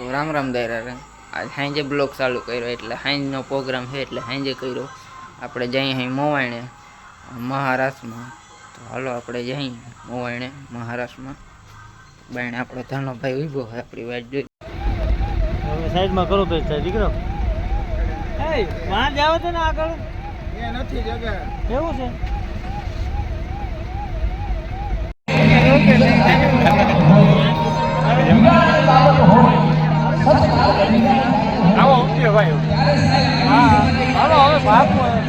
તો રામ રામ દાયરા રે. આજ સાંજે બ્લોગ ચાલુ કર્યો એટલે સાંજનો પ્રોગ્રામ છે એટલે સાંજે કર્યો. આપણે જઈ અહીં મોવાણે મહારાષ્ટ્રમાં. તો હાલો આપણે જઈ મોવાણે મહારાષ્ટ્રમાં. બાયણે આપણો ધાનો ભાઈ ઊભો હોય આપણી વાત જોઈ. હવે સાઈડમાં કરો તો દીકરો. એ જાવ છે ને આગળ? એ નથી જગ્યા કેવું છે? આવો ઉઠ્યો ભાઈ હા હાલો હવે ભાગમાં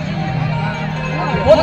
वो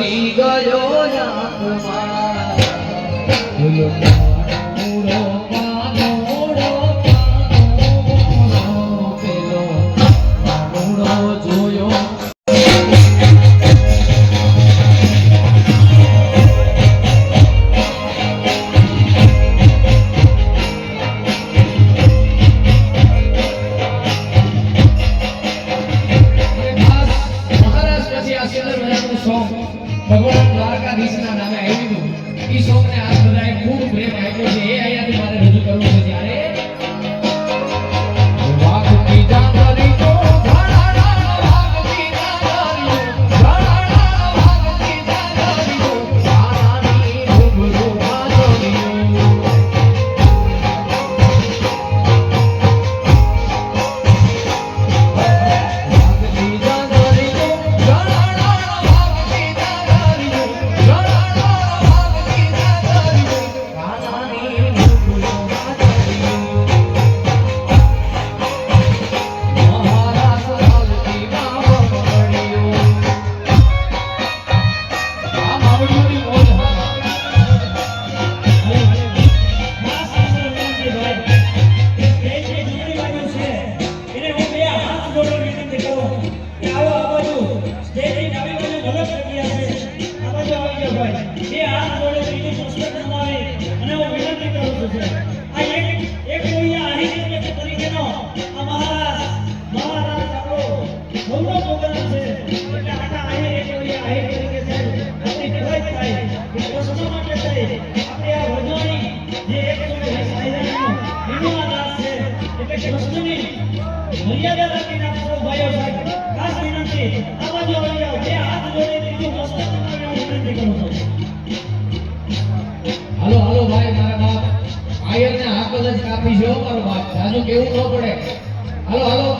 પછી ગયો નાથમાં જેવો મારો બાપ જાજુ કેવું ન પડે? હાલો હાલો.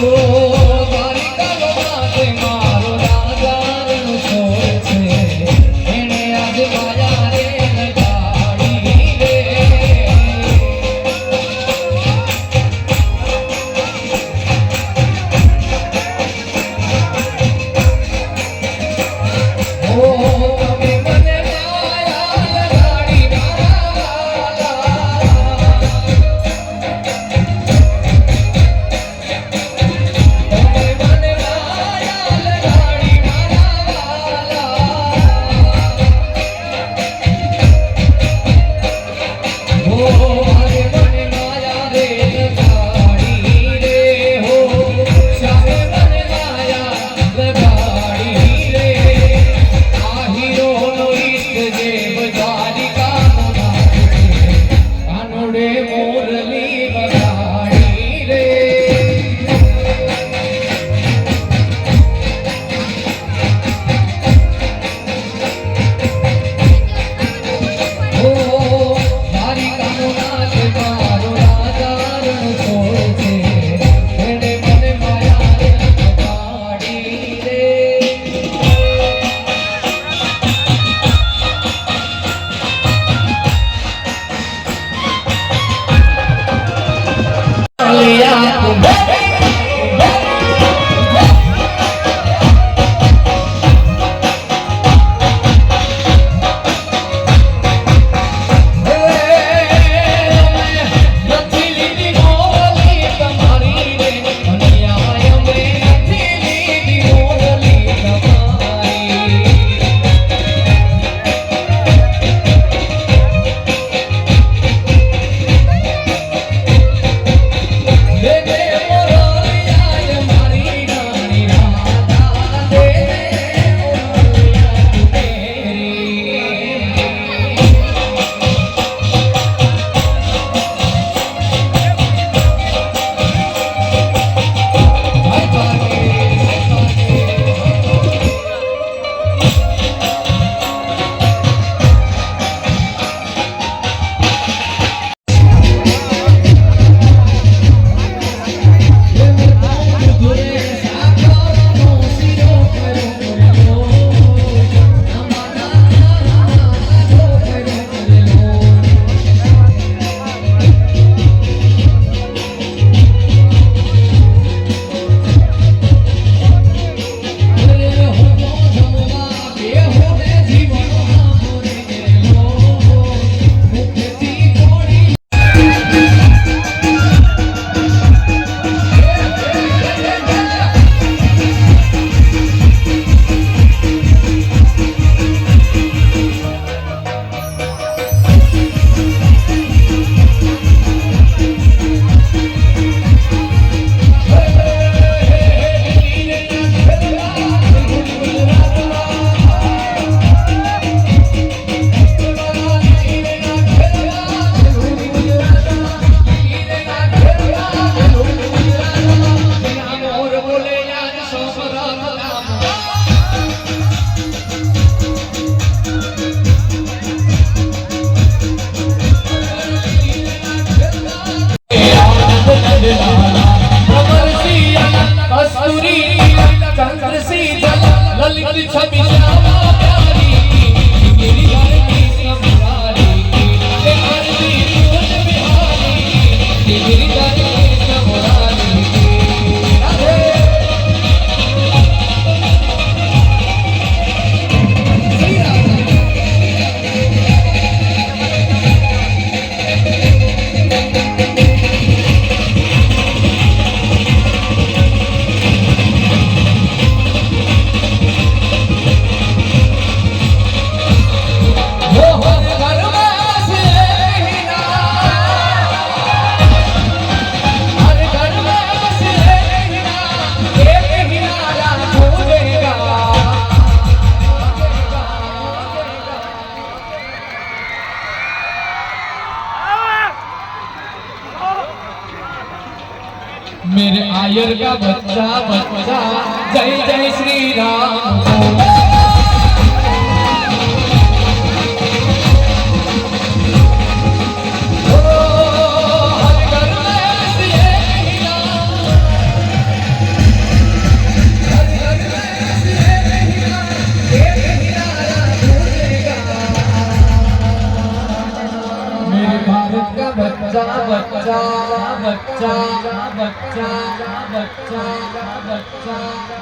Oh Thank you.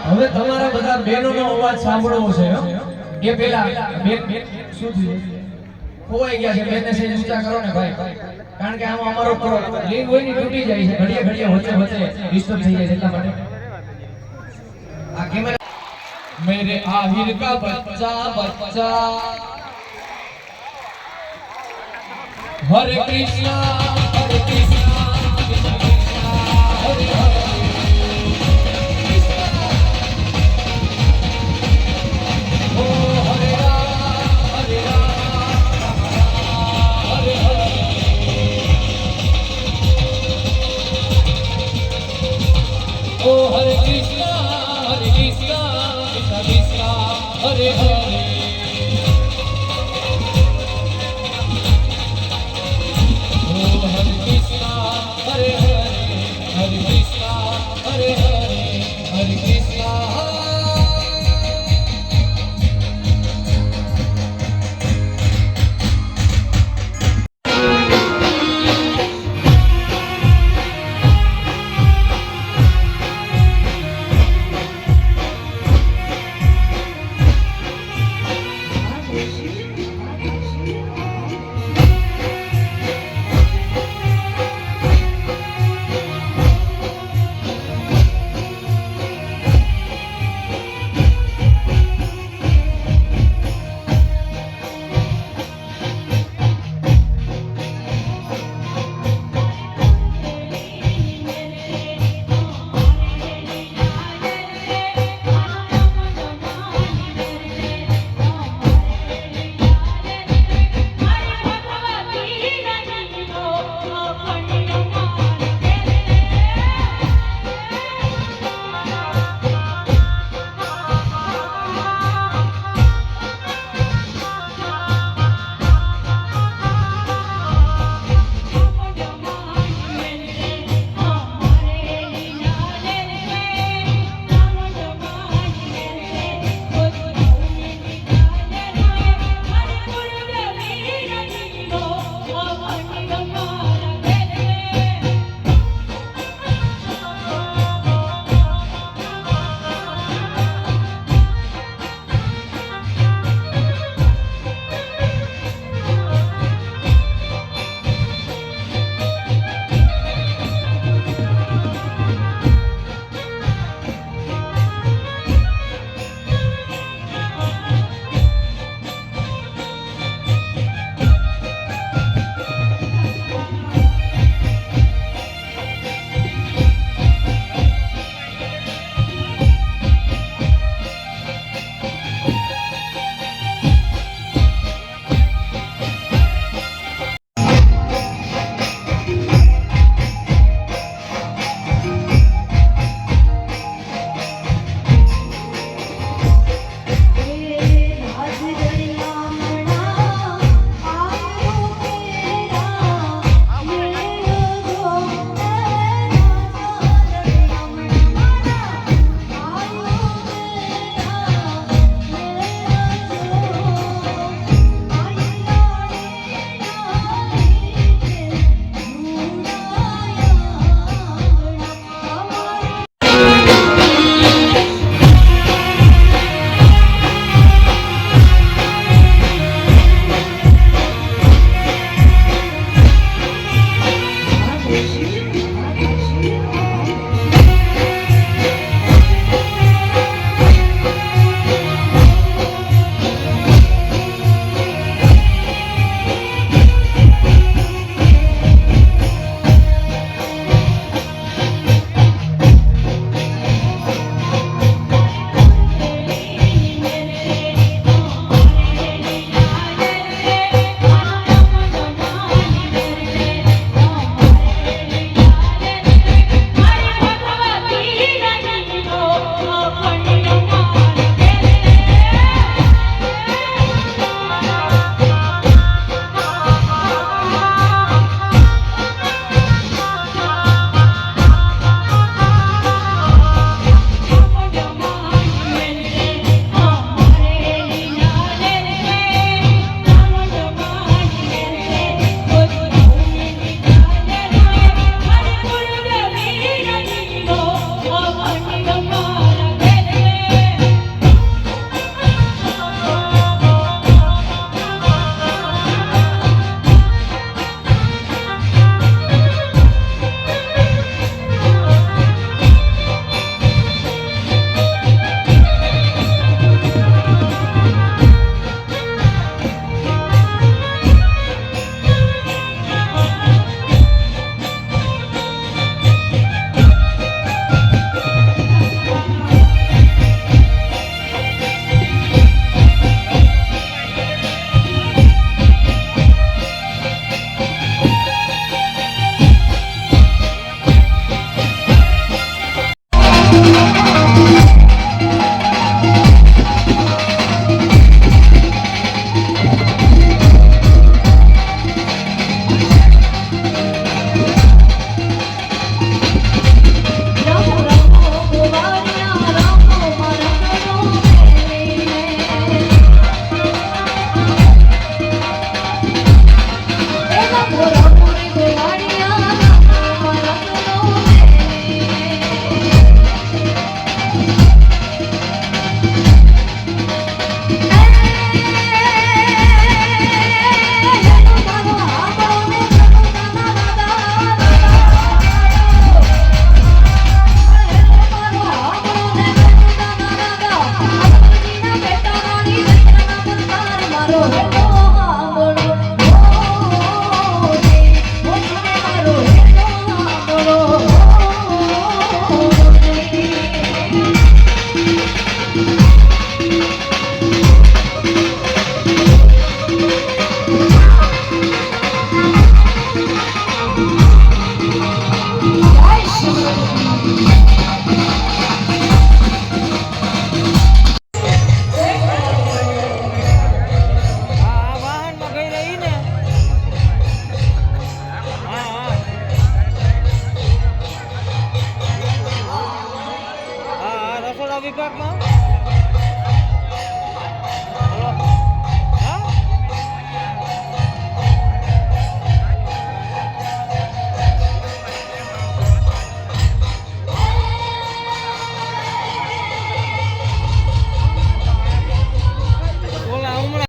હવે તમારા બધા બહેનોનો અવાજ સાંભળવો છે એ પેલા બેન બેન શું થયું? ખોવાઈ ગયા છે, બેનને સેજ ઊંચા કરો ને ભાઈ. કારણ કે આમાં અમારો પ્રો લિંગ હોય ને તૂટી જાય છે, ઘડીએ ઘડીએ વચ્ચે વચ્ચે ડિસ્ટર્બ થઈ જાય છે એટલા માટે. આ કેમેરા મેરે આહિર કા બચ્ચા બચ્ચા. હરે કૃષ્ણ હરે કૃષ્ણ.